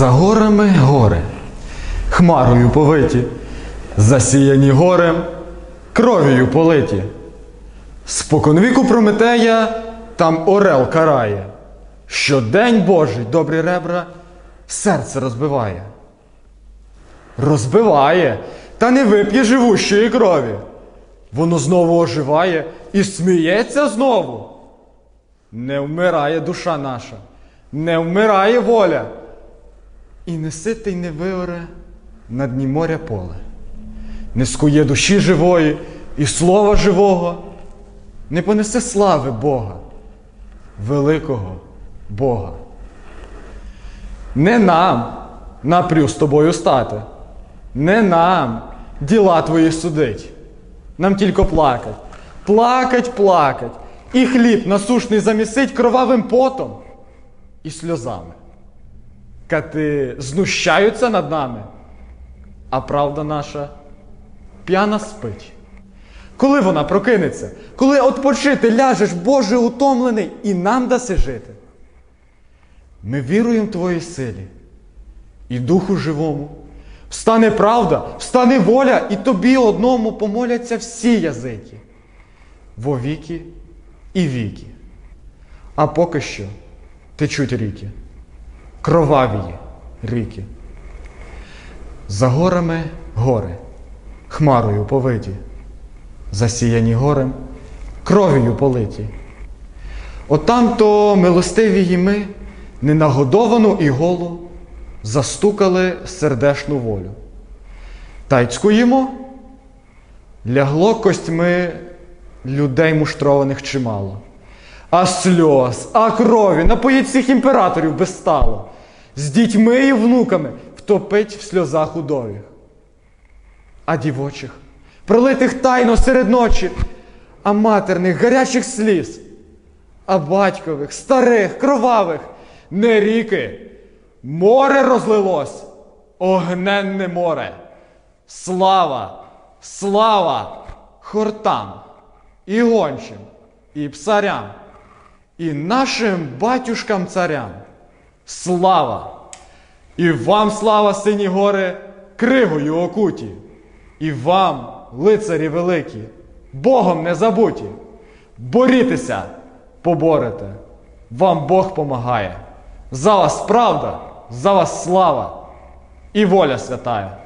За горами гори, хмарою повиті, засіяні горем, кров'ю политі. Споконвіку Прометея там орел карає, що день Божий добрі ребра серце розбиває. Розбиває, та не вип'є живущої крові. Воно знову оживає і сміється знову. Не вмирає душа наша, не вмирає воля. І не ситий не виоре на дні моря поле, не скує душі живої і слова живого, не понесе слави Бога, великого Бога. Не нам напрю з тобою стати, не нам діла твої судить. Нам тільки плакать, плакать, плакать, і хліб насушний замісить кровавим потом і сльозами. Кати знущаються над нами, а правда наша п'яна спить. Коли вона прокинеться, коли отпочити ляжеш, Боже утомлений, і нам даси жити. Ми віруємо Твоїй силі і Духу живому. Встане правда, встане воля, і тобі одному помоляться всі язики. Во віки і віки. А поки що течуть ріки, кроваві ріки. За горами гори, хмарою повиті, засіяні горем, кров'ю политі. Отам то милостиві ми, ненагодовану і голу, застукали сердешну волю. Та й цькуємо, лягло костьми людей муштрованих чимало. А сльоз, а крові напоїть всіх імператорів безстало, з дітьми і внуками втопить в сльозах удовіх. А дівочих, пролитих тайно серед ночі, а матерних гарячих сліз, а батькових, старих, кровавих, не ріки, море розлилось, огненне море. Слава, слава хортам, і гончим, і псарям, і нашим батюшкам царям. Слава! І вам слава, сині гори, кригою окуті, і вам, лицарі великі, Богом не забуті. Борітеся, поборете, вам Бог помагає. За вас правда, за вас слава і воля святая.